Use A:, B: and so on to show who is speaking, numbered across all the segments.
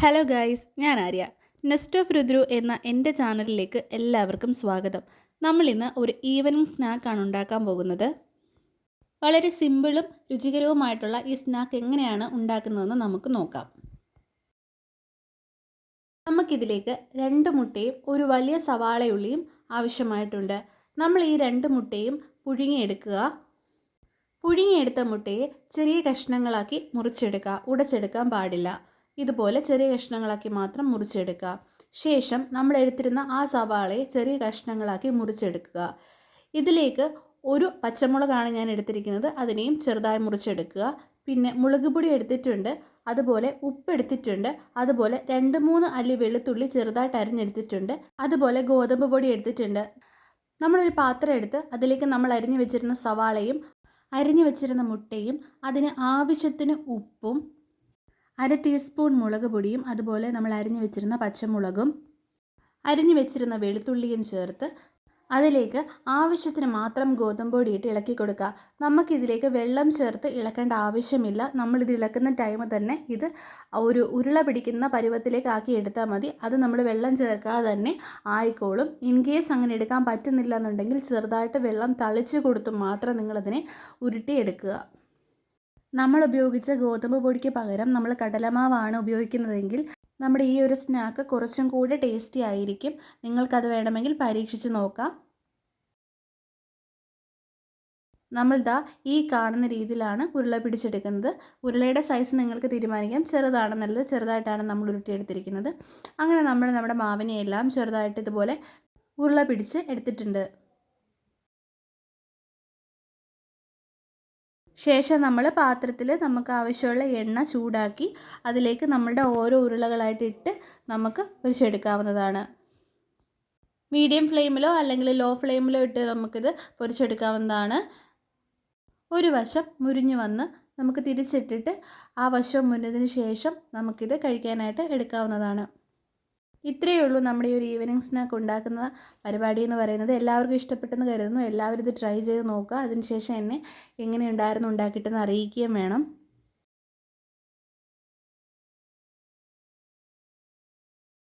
A: Hello guys ഞാൻ Arya. Nest of രുദ്രു എന്ന എന്റെ ചാനലിലേക്ക് എല്ലാവർക്കും സ്വാഗതം. നമ്മൾ ഇന്ന് ഒരു ഈവനിങ് സ്നാക്കാണ് ഉണ്ടാക്കാൻ പോകുന്നത്. വളരെ സിമ്പിളും രുചികരവുമായിട്ടുള്ള ഈ സ്നാക്ക് എങ്ങനെയാണ് ഉണ്ടാക്കുന്നതെന്ന് നമുക്ക് നോക്കാം. നമുക്കിതിലേക്ക് രണ്ട് മുട്ടയും ഒരു വലിയ സവാളയുള്ളിയും ആവശ്യമായിട്ടുണ്ട്. നമ്മൾ ഈ രണ്ട് മുട്ടയും പുഴുങ്ങിയെടുക്കുക. പുഴുങ്ങിയെടുത്ത മുട്ടയെ ചെറിയ കഷ്ണങ്ങളാക്കി മുറിച്ചെടുക്കുക. ഉടച്ചെടുക്കാൻ പാടില്ല. ഇതുപോലെ ചെറിയ കഷ്ണങ്ങളാക്കി മാത്രം മുറിച്ചെടുക്കുക. ശേഷം നമ്മൾ എടുത്തിരുന്ന ആ സവാളയെ ചെറിയ കഷ്ണങ്ങളാക്കി മുറിച്ചെടുക്കുക. ഇതിലേക്ക് ഒരു പച്ചമുളകാണ് ഞാൻ എടുത്തിരിക്കുന്നത്. അതിനെയും ചെറുതായി മുറിച്ചെടുക്കുക. പിന്നെ മുളക് പൊടി എടുത്തിട്ടുണ്ട്. അതുപോലെ ഉപ്പ് എടുത്തിട്ടുണ്ട്. അതുപോലെ രണ്ട് മൂന്ന് അല്ലി വെളുത്തുള്ളി ചെറുതായിട്ട് അരിഞ്ഞെടുത്തിട്ടുണ്ട്. അതുപോലെ ഗോതമ്പ് പൊടി എടുത്തിട്ടുണ്ട്. നമ്മളൊരു പാത്രം എടുത്ത് അതിലേക്ക് നമ്മൾ അരിഞ്ഞു വെച്ചിരുന്ന സവാളയും അരിഞ്ഞു വെച്ചിരുന്ന മുട്ടയും അതിന് ആവശ്യത്തിന് ഉപ്പും അര ടീസ്പൂൺ മുളക് പൊടിയും അതുപോലെ നമ്മൾ അരിഞ്ഞു വെച്ചിരുന്ന പച്ചമുളകും അരിഞ്ഞു വെച്ചിരുന്ന വെളുത്തുള്ളിയും ചേർത്ത് അതിലേക്ക് ആവശ്യത്തിന് മാത്രം ഗോതമ്പ് പൊടി ഇട്ട് ഇളക്കി കൊടുക്കുക. നമുക്കിതിലേക്ക് വെള്ളം ചേർത്ത് ഇളക്കേണ്ട ആവശ്യമില്ല. നമ്മളിത് ഇളക്കുന്ന ടൈം തന്നെ ഇത് ഒരു ഉരുള പിടിക്കുന്ന പരുവത്തിലേക്ക് ആക്കി എടുത്താൽ മതി. അത് നമ്മൾ വെള്ളം ചേർക്കാതെ തന്നെ ആയിക്കോളും. ഇൻ കേസ് അങ്ങനെ എടുക്കാൻ പറ്റുന്നില്ല എന്നുണ്ടെങ്കിൽ ചെറുതായിട്ട് വെള്ളം തളിച്ച് കൊടുത്ത് മാത്രം നിങ്ങളതിനെ ഉരുട്ടിയെടുക്കുക. നമ്മൾ ഉപയോഗിച്ച ഗോതമ്പ് പൊടിക്ക് പകരം നമ്മൾ കടലമാവാണ് ഉപയോഗിക്കുന്നതെങ്കിൽ നമ്മുടെ ഈ ഒരു സ്നാക്ക് കുറച്ചും കൂടി ടേസ്റ്റി ആയിരിക്കും. നിങ്ങൾക്കത് വേണമെങ്കിൽ പരീക്ഷിച്ച് നോക്കാം. നമ്മൾ ദാ ഈ കാണുന്ന രീതിയിലാണ് ഉരുള പിടിച്ചെടുക്കുന്നത്. ഉരുളയുടെ സൈസ് നിങ്ങൾക്ക് തീരുമാനിക്കാം. ചെറുതാണെന്നുള്ളത് ചെറുതായിട്ടാണ് നമ്മൾ ഉരുട്ടിയെടുത്തിരിക്കുന്നത്. അങ്ങനെ നമ്മൾ നമ്മുടെ മാവിനെയെല്ലാം ചെറുതായിട്ട് ഇതുപോലെ ഉരുള പിടിച്ച് എടുത്തിട്ടുണ്ട്. ശേഷം നമ്മൾ പാത്രത്തിൽ നമുക്ക് ആവശ്യമുള്ള എണ്ണ ചൂടാക്കി അതിലേക്ക് നമ്മളുടെ ഓരോ ഉരുളകളായിട്ട് ഇട്ട് നമുക്ക് പൊരിച്ചെടുക്കാവുന്നതാണ്. മീഡിയം ഫ്ലെയിമിലോ അല്ലെങ്കിൽ ലോ ഫ്ലെയിമിലോ ഇട്ട് നമുക്കിത് പൊരിച്ചെടുക്കാവുന്നതാണ്. ഒരു വശം മുരിഞ്ഞു വന്ന് നമുക്ക് തിരിച്ചിട്ടിട്ട് ആ വശം മുന്നതിന് ശേഷം നമുക്കിത് കഴിക്കാനായിട്ട് എടുക്കാവുന്നതാണ്. ഇത്രയേ ഉള്ളൂ നമ്മുടെ ഈ ഒരു ഈവനിങ് സ്നാക്ക് ഉണ്ടാക്കുന്ന പരിപാടി എന്ന് പറയുന്നത്. എല്ലാവർക്കും ഇഷ്ടപ്പെട്ടെന്ന് കരുതുന്നു. എല്ലാവരും ഇത് ട്രൈ ചെയ്ത് നോക്കുക. അതിനുശേഷം എന്നെ എങ്ങനെ ഉണ്ടായിരുന്നു ഉണ്ടാക്കിയിട്ടെന്ന് അറിയിക്കുകയും വേണം.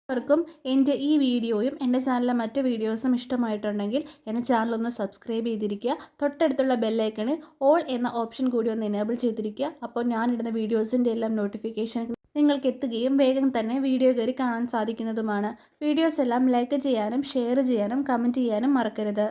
A: എല്ലാവർക്കും എന്റെ ഈ വീഡിയോയും എന്റെ ചാനലിലെ മറ്റ് വീഡിയോസും ഇഷ്ടമായിട്ടുണ്ടെങ്കിൽ എന്റെ ചാനൽ ഒന്ന് സബ്സ്ക്രൈബ് ചെയ്തിരിക്കുക. തൊട്ടടുത്തുള്ള ബെല്ലൈക്കണിൽ ഓൾ എന്ന ഓപ്ഷൻ കൂടി ഒന്ന് എനേബിൾ ചെയ്തിരിക്കുക. അപ്പോൾ ഞാനിടുന്ന വീഡിയോസിന്റെ എല്ലാം നോട്ടിഫിക്കേഷൻ നിങ്ങൾക്ക് എത്തുകയും വേഗം തന്നെ വീഡിയോ കയറി കാണാൻ സാധിക്കുന്നതുമാണ്. വീഡിയോസ് എല്ലാം ലൈക്ക് ചെയ്യാനും ഷെയർ ചെയ്യാനും കമന്റ് ചെയ്യാനും മറക്കരുത്.